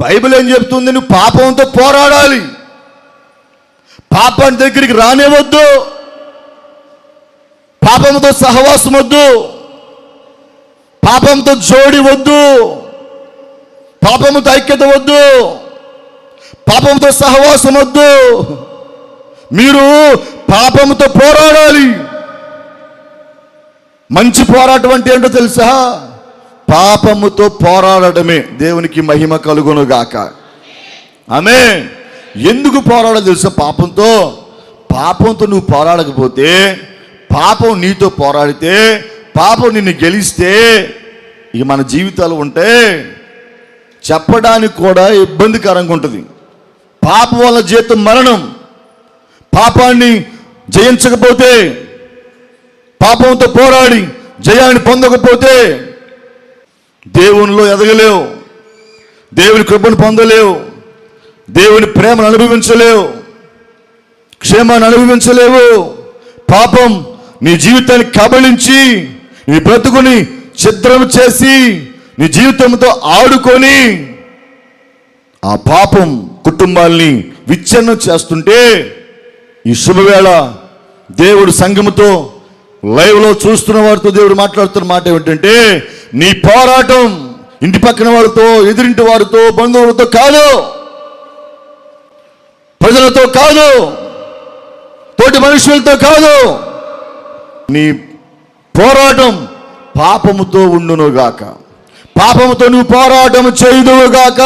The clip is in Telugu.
బైబిల్ ఏం చెప్తుంది? నువ్వు పాపంతో పోరాడాలి. పాపం దగ్గరికి రానివద్దు పాపంతో సహవాసం వద్దు పాపంతో జోడి వద్దు. పాపంతో ఐక్యత వద్దు. పాపంతో సహవాసం వద్దు మీరు పాపంతో పోరాడాలి. మంచి పోరాటం అంటే ఏంటో తెలుసా? పాపముతో పోరాడటమే దేవునికి మహిమ కలుగును గాక ఆమె ఎందుకు పోరాడాలి తెలుసా? పాపంతో. పాపంతో నువ్వు పోరాడకపోతే పాపం నీతో పోరాడితే పాపం నిన్ను గెలిస్తే ఇక మన జీవితాలు ఉంటే చెప్పడానికి కూడా ఇబ్బందికరంగా ఉంటుంది. పాపం వల్ల జీతం మరణం. పాపాన్ని జయించకపోతే పాపంతో పోరాడి జయాన్ని పొందకపోతే దేవునిలో ఎదగలేవు. దేవుని కృపను పొందలేవు. దేవుని ప్రేమను అనుభవించలేవు. క్షేమాన్ని అనుభవించలేవు. పాపం నీ జీవితాన్ని కబళించి నీ బ్రతుకుని చిత్రం చేసి నీ జీవితంతో ఆడుకొని ఆ పాపం కుటుంబాల్ని విచ్ఛిన్నం చేస్తుంటే ఈ శుభవేళ దేవుడు సంఘముతో లైవ్లో చూస్తున్న వారితో దేవుడు మాట్లాడుతున్న మాట ఏమిటంటే నీ పోరాటం ఇంటి పక్కన వారితో ఎదురింటి వారితో బంధువులతో కాదు. ప్రజలతో కాదు. తోటి మనుషులతో కాదు. నీ పోరాటం పాపముతో ఉండునుగాక. పాపముతో నువ్వు పోరాటం చేయుదువుగాక.